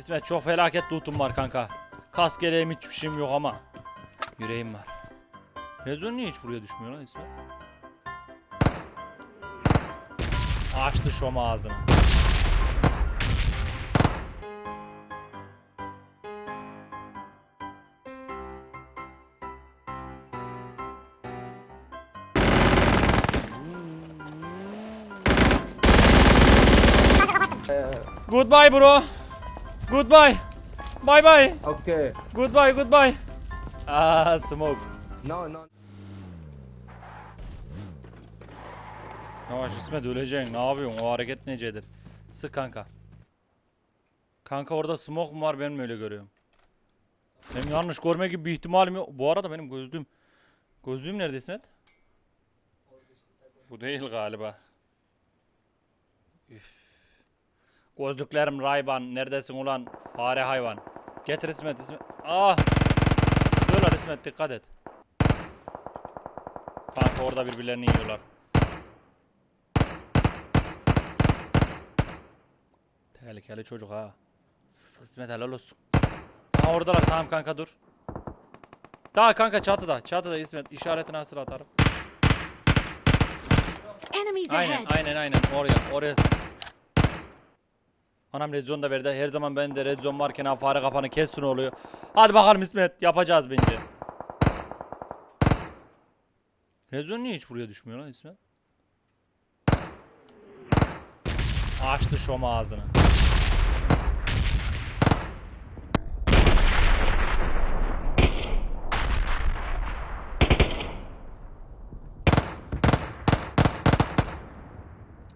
İsmet çok felaket lootum var kanka. Kask geleğim hiçbir şeyim yok ama. Yüreğim var. Rezon niye hiç buraya düşmüyor lan İsmet? Açtı şom ağzını. Goodbye bro. Goodbye. Bye bye. Okay. Goodbye goodbye. Ah smoke. No, no. Yavaş İsmet öleceksin. Ne yapıyorsun? O hareket necedir? Sık kanka. Kanka orada smoke mu var ben mi öyle görüyorum? Benim yanlış görme gibi bir ihtimalim yok. Bu arada benim gözlüğüm. Gözlüğüm nerede İsmet? Bu değil galiba. Üf. Gözlüklerim Rayban. Neredesin ulan? Fare hayvan. Getir İsmet İsmet. Ah! Sıkıyorlar İsmet dikkat et. Kanka orada birbirlerini yiyorlar. Tehlikeli çocuk ha. Sık İsmet helal olsun. Ha oradalar tamam kanka dur. Daha kanka çatıda çatıda İsmet işaretini nasıl atarım. Aynen aynen aynen oraya oraya. sık. Anam red zone da verdi. Her zaman ben de red zone varken ha fare kapanı kessin oluyor. Hadi bakalım İsmet yapacağız bence. Red zone niye hiç buraya düşmüyor lan İsmet? Açtı şom ağzını.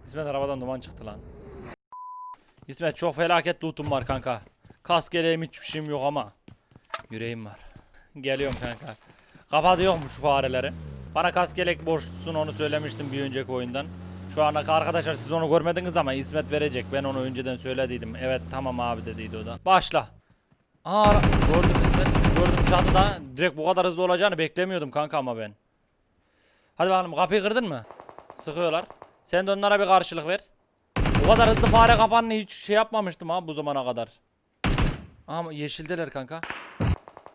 İsmet arabadan duman çıktı lan. İsmet çok felaket lootum var kanka. Kask geleğim hiçbir şeyim yok ama. Yüreğim var. Geliyorum kanka. Kapatıyorum şu fareleri. Bana kask gelek borçlusun onu söylemiştim bir önceki oyundan. Şu ana arkadaşlar siz onu görmediniz ama İsmet verecek. Ben onu önceden söylediydim. Evet tamam abi dediydi o da. Başla. Aa gördüm İsmet. Gördüm çatıda. Direkt bu kadar hızlı olacağını beklemiyordum kanka ama ben. Hadi bakalım kapıyı kırdın mı? Sıkıyorlar. Sen de onlara bir karşılık ver. Bu kadar hızlı fare kapanını hiç şey yapmamıştım ha bu zamana kadar. Ama yeşildeler kanka.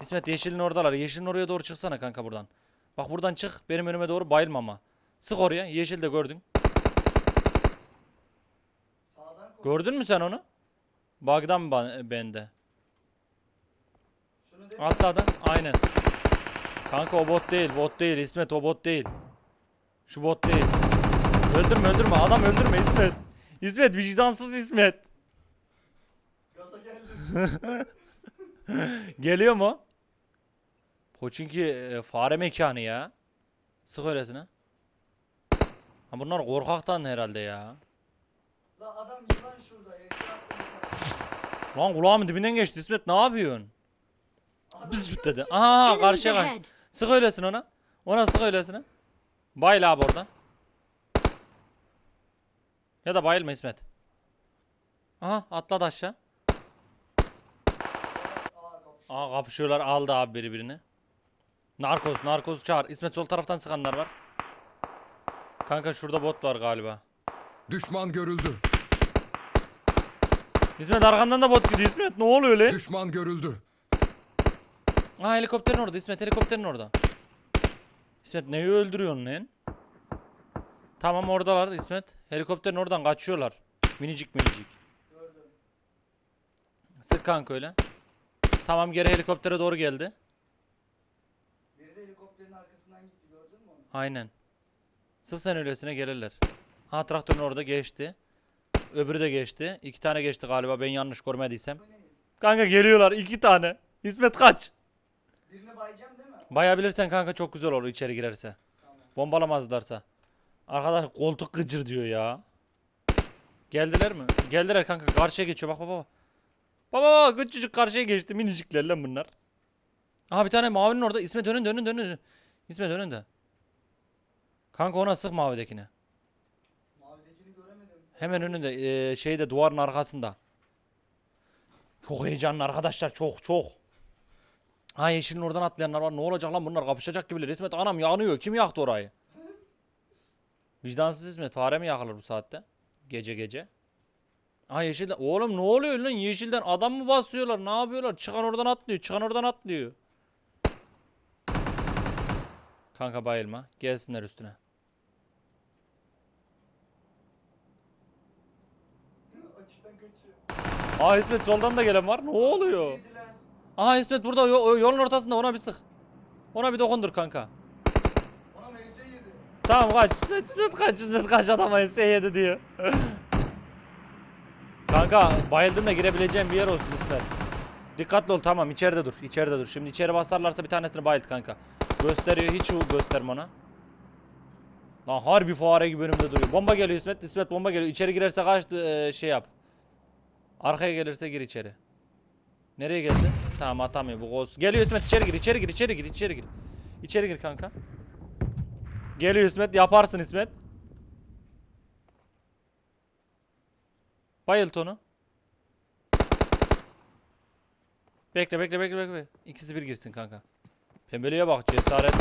İsmet yeşilin oradalar. Yeşilin oraya doğru çıksana kanka buradan. Bak buradan çık. Benim önüme doğru bayılma ama. Sık oraya. Yeşil de gördün. Gördün mü sen onu? Bug'dan mı ba- bende? Atladı. Aynen. Kanka o bot değil. Bot değil. İsmet o bot değil. Şu bot değil. Öldürme öldürme. Adam öldürme İsmet. İsmet vicdansız İsmet. Geliyor mu? Koçinki e, fare mekanı ya. Sık öylesine. Ha bunlar korkaktan herhalde ya. La adam yılan şurada. Lan kulağımın dibinden geçti İsmet ne yapıyorsun? Pis dedi. Aha karşıya kaç. ahead. Sık öylesine ona. Ona sık öylesine. Bayıl abi oradan. Ya da bayılma İsmet. Aha atladı aşağı. Aa kapış. Aa kapışıyorlar aldı abi birbirini. Narkos narkos çağır. İsmet sol taraftan sıkanlar var. Kanka şurada bot var galiba. Düşman görüldü. İsmet arkandan da bot gidiyor İsmet ne oluyor öyle? Düşman görüldü. Aa helikopterin orada İsmet helikopterin orada. İsmet neyi öldürüyorsun lan? Tamam oradalar İsmet. Helikopterin oradan kaçıyorlar. Minicik minicik. Gördüm. Sık kanka öyle. Tamam geri helikoptere doğru geldi. Biri de helikopterin arkasından gitti. Gördün mü onu? Aynen. Sık sen öylesine gelirler. Ha traktörün orada geçti. Öbürü de geçti. İki tane geçti galiba ben yanlış görmediysem. Kanka geliyorlar iki tane. İsmet kaç. Birini bayacağım değil mi? Bayabilirsen kanka çok güzel olur içeri girerse. Tamam. Bombalamazlarsa. Arkadaş koltuk gıcır diyor ya. Geldiler mi? Geldiler kanka karşıya geçiyor bak baba. Baba baba küçücük karşıya geçti minicikler lan bunlar. Aha bir tane mavinin orada İsmet önünde önünde önünde. İsmet önünde. Kanka ona sık mavidekine. Mavidekini göremedim. Hemen önünde eee, şeyde duvarın arkasında. Çok heyecanlı arkadaşlar çok çok. Ha yeşilin oradan atlayanlar var. Ne olacak lan bunlar kapışacak gibiler. İsmet anam yanıyor. Kim yaktı orayı? Vicdansız İsmet. Fare mi yakılır bu saatte? Gece gece. Ha yeşilden. Oğlum ne oluyor lan? Yeşilden adam mı basıyorlar? Ne yapıyorlar? Çıkan oradan atlıyor. Çıkan oradan atlıyor. Kanka bayılma. Gelsinler üstüne. Açıktan kaçıyor. Aa İsmet soldan da gelen var. Ne oluyor? Aha İsmet burada yo- yolun ortasında ona bir sık. Ona bir dokundur kanka. Tamam kaç. İsmet, İsmet kaç. İsmet kaç adama S7 diyor. kanka bayıldın da girebileceğin bir yer olsun İsmet. Dikkatli ol tamam içeride dur. içeride dur. Şimdi içeri basarlarsa bir tanesini bayılt kanka. Gösteriyor hiç gösterme ona. Lan harbi fare gibi önümde duruyor. Bomba geliyor İsmet. İsmet bomba geliyor. İçeri girerse kaçtı e, şey yap. Arkaya gelirse gir içeri. Nereye geldi? Tamam atamıyor bu gol. Geliyor İsmet içeri gir içeri gir içeri gir içeri gir. İçeri gir kanka. Geliyor İsmet yaparsın İsmet. Bayılt onu. Bekle bekle bekle bekle. İkisi bir girsin kanka. Pembeliğe bak cesaret.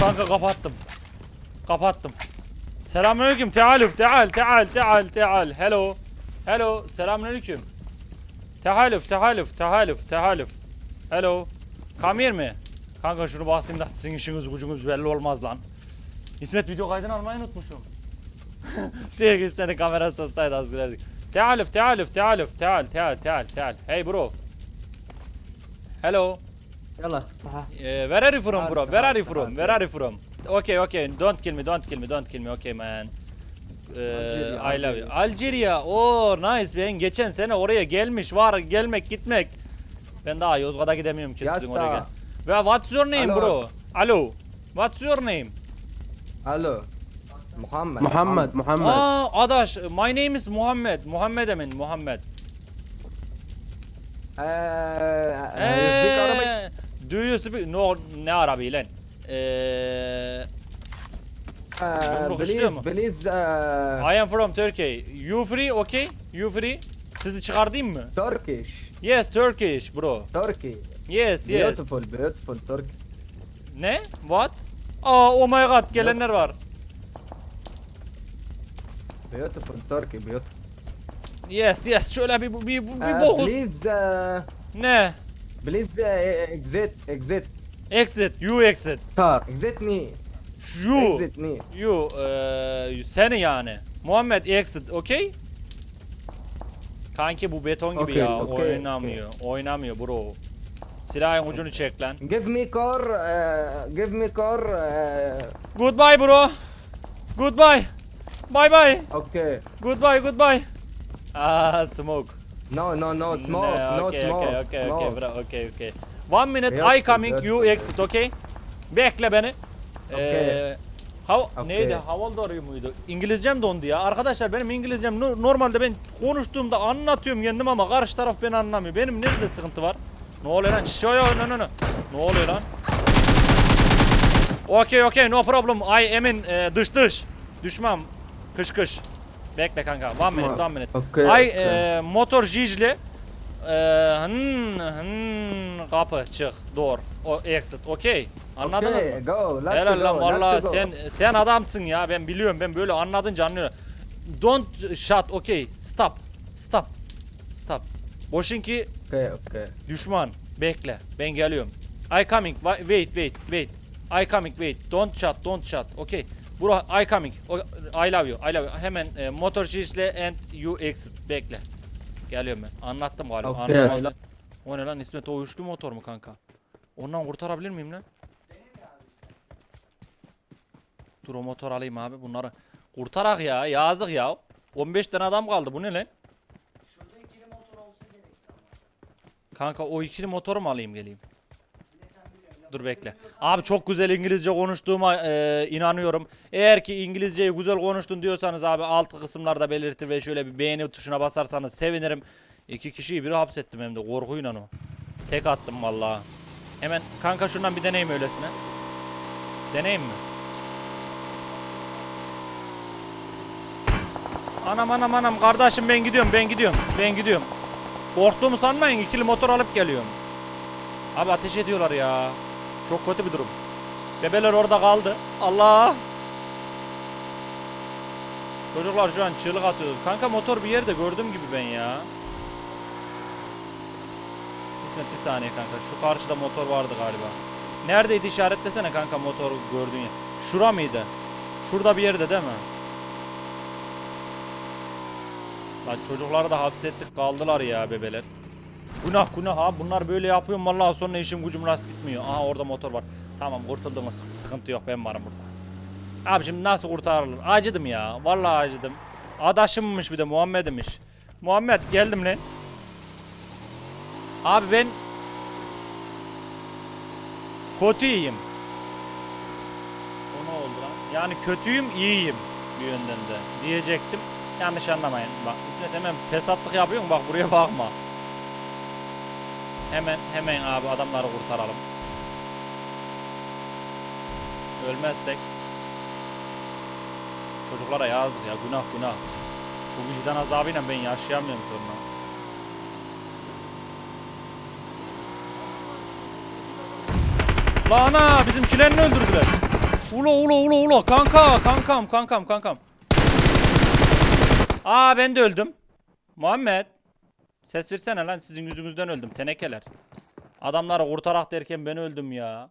Kanka kapattım. Kapattım. Selamünaleyküm. Tealüf. Teal. Teal. Teal. Teal. Hello. Hello, selamünaleyküm. Tehalüf, tehalüf, tehalüf, tehalüf. Hello. Come here mi? Kanka şunu basayım da sizin işiniz gücünüz belli olmaz lan. İsmet video kaydını almayı unutmuşum. Diye ki seni kamera sorsaydı az gülerdik. Tehalüf, tehalüf, tehalüf, teal, teal, teal, teal. Hey bro. Hello. Yalla. Uh, ee, where are you from bro? Where are you from? Where are you from? Okay, okay. Don't kill me, don't kill me, don't kill me. Okay man. Ee, Algeria, I love you. Algeria. Oo nice. Ben geçen sene oraya gelmiş. Var gelmek gitmek. Ben daha Yozgat'a gidemiyorum ki sizin oraya gel. Ve what's your name Alo. bro? Alo. What's your name? Alo. Muhammed. Muhammed, Muhammed. Aa adaş. My name is Muhammed. Muhammed Emin. Muhammed. Eee. Eee. Do you speak? No ne Arabi lan? Eee. Ee, uh, please, ee, I am from Turkey. You free, okay? You free? Sizi çıkartayım mı? Turkish. Yes, Turkish bro. Turkey. Yes, yes. Beautiful, beautiful Turkey. Ne? What? Aa, oh my god, gelenler var. Beautiful Turkey, beautiful. Yes, yes. Şöyle bir bir bir, ee, bir uh, boğul. Please. Uh, ne? Please uh, exit, exit. Exit, you exit. Car, exit me. You. Exit me. You. Eee seni yani. Muhammed exit. Okey? Kanki bu beton gibi Okey, ya. okey, Oynamıyor. Oynamıyor bro. Silahın ucunu çek lan. Give me car. Uh, give me car. Uh, Goodbye bro. Goodbye. Bye bye. okay. Goodbye goodbye. Ah smoke. No, no, no. Smoke. No, No, okay, smoke. okay, okay, smoke. okay, bro, okay, okay. One minute, Yok, I coming, you exit, okay? Bekle beni. Okay. Ee, how, Okay. neydi? You muydu? İngilizcem dondu ya. Arkadaşlar benim İngilizcem no- normalde ben konuştuğumda anlatıyorum kendim ama karşı taraf beni anlamıyor. Benim nerede sıkıntı var? Ne oluyor lan? Şöyle no no no. Ne oluyor lan? Okay okay no problem. I am in e, dış dış. Düşmem. Kış kış. Bekle kanka. One minute, one minute. okay, Ay okay. e, motor jijli. E, hın, hın, kapı çık. Door. O exit. Okey. Anladınız okay, mı? go let's Helal go lan valla sen sen adamsın ya ben biliyorum ben böyle anladınca anlıyorum. Don't shot okay stop stop stop. Boşinki okay okay düşman bekle ben geliyorum. I coming Wa- wait wait wait. I coming wait don't shot don't shot okay. Bro I coming I love you I love you. Hemen e, motor şişle and you exit bekle. Geliyorum ben anlattım galiba. Okay. Anlattım. O ne lan İsmet o üçlü motor mu kanka? Ondan kurtarabilir miyim lan? Dur o motor alayım abi bunları. Kurtarak ya yazık ya. 15 tane adam kaldı bu ne lan? Şurada ikili motor olsa gerekti ama. Kanka o ikili motoru mu alayım geleyim? Dur bekle. Abi çok güzel İngilizce konuştuğuma e, inanıyorum. Eğer ki İngilizceyi güzel konuştun diyorsanız abi alt kısımlarda belirtir ve şöyle bir beğeni tuşuna basarsanız sevinirim. İki kişiyi biri hapsettim hem de korkuyla o. Tek attım vallahi. Hemen kanka şundan bir deneyim öylesine. Deneyim mi? Anam anam anam kardeşim ben gidiyorum ben gidiyorum ben gidiyorum. Korktuğumu sanmayın ikili motor alıp geliyorum. Abi ateş ediyorlar ya. Çok kötü bir durum. Bebeler orada kaldı. Allah. Çocuklar şu an çığlık atıyor. Kanka motor bir yerde gördüm gibi ben ya. İsmet bir saniye kanka. Şu karşıda motor vardı galiba. Neredeydi işaretlesene kanka motor gördüğün yer. Şura mıydı? Şurada bir yerde değil mi? Lan çocukları da hapsettik kaldılar ya bebeler. Günah günah abi bunlar böyle yapıyor vallahi sonra işim gücüm rast bitmiyor. Aha orada motor var. Tamam kurtuldunuz sıkıntı yok ben varım burada. Abi şimdi nasıl kurtarılır? Acıdım ya. Vallahi acıdım. Adaşımmış bir de Muhammed'miş. Muhammed geldim lan. Abi ben kötüyüm. O ne oldu lan? Yani kötüyüm, iyiyim bir yönden de diyecektim. Yanlış anlamayın. Bak İsmet hemen fesatlık yapıyor mu? Bak buraya bakma. Hemen hemen abi adamları kurtaralım. Ölmezsek Çocuklara yazdık ya günah günah. Bu vicdan azabıyla ben yaşayamıyorum sonra. Lan ana bizimkilerini öldürdüler. Ula ula ula ula kanka kankam kankam kankam. Aa ben de öldüm. Muhammed. Ses versene lan sizin yüzünüzden öldüm tenekeler. Adamları kurtarak derken ben öldüm ya.